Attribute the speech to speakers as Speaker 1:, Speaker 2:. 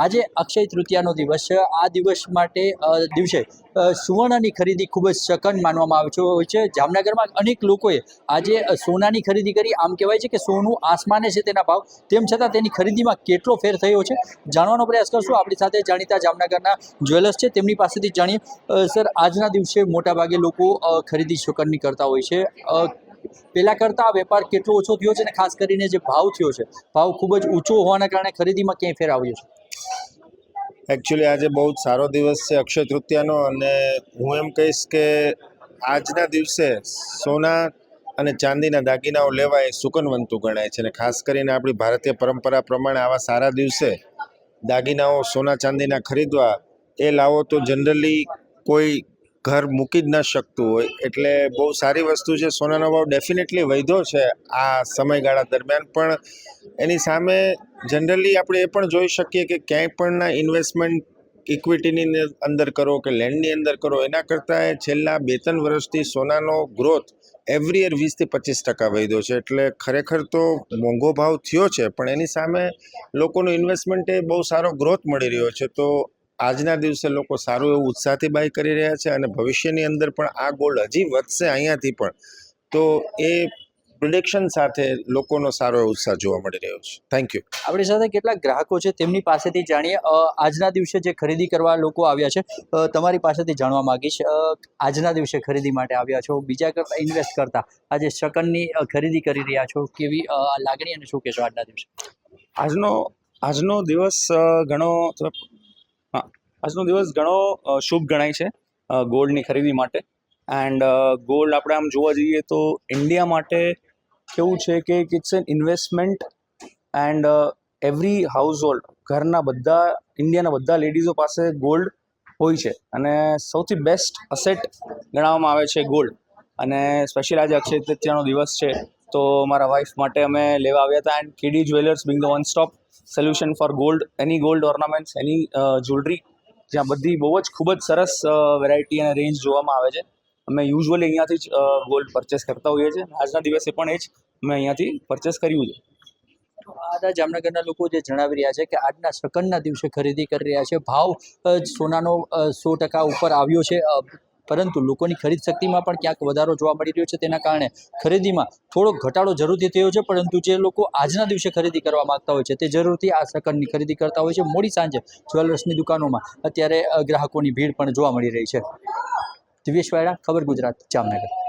Speaker 1: આજે અક્ષય તૃતીયાનો દિવસ છે. આ દિવસ માટે દિવસે સુવર્ણની ખરીદી ખૂબ જ સઘન માનવામાં આવે હોય છે. જામનગરમાં અનેક લોકોએ આજે સોનાની ખરીદી કરી. આમ કહેવાય છે કે સોનું આસમાને છે તેના ભાવ. તેમ છતાં તેની ખરીદીમાં કેટલો ફેર થયો છે, જાણવાનો પ્રયાસ કરશું. આપણી સાથે જાણીતા જામનગરના જ્વેલર્સ છે. તેમની પાસેથી જાણીએ સર, આજના દિવસે મોટાભાગે લોકો ખરીદી સુકનની કરતા હોય છે. પહેલાં કરતાં વેપાર કેટલો ઓછો થયો છે અને ખાસ કરીને જે ભાવ થયો છે, ભાવ ખૂબ જ ઊંચો હોવાના કારણે ખરીદીમાં ક્યાંય ફેર આવ્યો છે?
Speaker 2: એકચ્યુઅલી આજે બહુ જ સારો દિવસ છે અક્ષય તૃતીયાનો અને હું એમ કહીશ કે આજના દિવસે સોના અને ચાંદીના દાગીનાઓ લેવા એ સુકનવંતુ ગણાય છે અને ખાસ કરીને આપણી ભારતીય પરંપરા પ્રમાણે આવા સારા દિવસે દાગીનાઓ સોના ચાંદીના ખરીદવા એ લાવો તો જનરલી કોઈ ઘર મૂકી જ ન શકતું હોય. એટલે બહુ સારી વસ્તુ છે. સોનાનો ભાવ ડેફિનેટલી વધ્યો છે આ સમયગાળા દરમિયાન. પણ એની સામે જનરલી આપણે એ પણ જોઈ શકીએ કે ક્યાંય પણના ઇન્વેસ્ટમેન્ટ ઇક્વિટીની અંદર કરો કે લેન્ડની અંદર કરો, એના કરતાં છેલ્લા બે ત્રણ વર્ષથી સોનાનો ગ્રોથ એવરી યર વીસથી પચીસ ટકા વધ્યો છે. એટલે ખરેખર તો મોંઘો ભાવ થયો છે. પણ એની સામે લોકોનું ઇન્વેસ્ટમેન્ટ એ બહુ સારો ગ્રોથ મળી રહ્યો છે. તો આજના દિવસે લોકો સારું એવું ઉત્સાહથી બાય કરી રહ્યા છે અને ભવિષ્યની અંદર પણ આ ગોલ્ડ હજી વધશે અહીંયાથી પણ. તો એ પ્રિડિક્શન સાથે લોકોનો સારો એવો ઉત્સાહ જોવા મળી રહ્યો છે. થેન્ક યુ
Speaker 1: આપણી સાથે કેટલાક ગ્રાહકો છે તેમની પાસેથી જાણીએ. આજના દિવસે જે ખરીદી કરવા લોકો આવ્યા છે તમારી પાસેથી જાણવા માંગીશ. આજના દિવસે ખરીદી માટે આવ્યા છો બીજા કરતાં ઇન્વેસ્ટ કરતા? આજે શકનની ખરીદી કરી રહ્યા છો કેવી લાગણી અને શું કહેશો આજના દિવસે?
Speaker 3: આજનો આજનો દિવસ ઘણો હા. આજનો દિવસ ઘણો શુભ ગણાય છે ગોલ્ડની ખરીદી માટે. એન્ડ ગોલ્ડ આપણે આમ જોવા જઈએ તો ઇન્ડિયા માટે કેવું છે કે it's an investment and every household ઘરના બધા, ઇન્ડિયાના બધા લેડીઝો પાસે ગોલ્ડ હોય છે. અને સૌથી બેસ્ટ અસેટ ગણાવવામાં આવે છે ગોલ્ડ. અને સ્પેશિયલ આજે અક્ષય તૃતીયાનો દિવસ છે, તો મારા વાઈફ માટે અમે લેવા આવ્યા હતા and K D jewellers being the one stop solution for gold any gold ornaments any jewellery જ્યાં બધી બહુ જ ખૂબ જ સરસ વેરાયટી અને રેન્જ જોવામાં આવે છે. અમે યુઝ્યુઅલી અહીંયાથી જ ગોલ્ડ પરચેસ કરતા હોઈએ છીએ. આજના દિવસે પણ એ જ અમે અહીંયાથી પરચેસ કર્યું છે.
Speaker 1: આદા જામનગરના લોકો જે જણાવી રહ્યા છે કે આજના સકનના દિવસે ખરીદી કરી રહ્યા છે. ભાવ સોનાનો સો ટકા ઉપર આવ્યો છે. પરંતુ લોકોની ખરીદ શક્તિમાં પણ ક્યાંક વધારો જોવા મળી રહ્યો છે. તેના કારણે ખરીદીમાં થોડોક ઘટાડો જરૂરથી થયો છે, પરંતુ જે લોકો આજના દિવસે ખરીદી કરવા માંગતા હોય છે, તે જરૂરથી આ શકનની ખરીદી કરતા હોય છે. મોડી સાંજે જ્વેલર્સની દુકાનોમાં અત્યારે ગ્રાહકોની ભીડ પણ જોવા મળી રહી છે. દિવેશ વાયડા, ખબર ગુજરાત, જામનગર.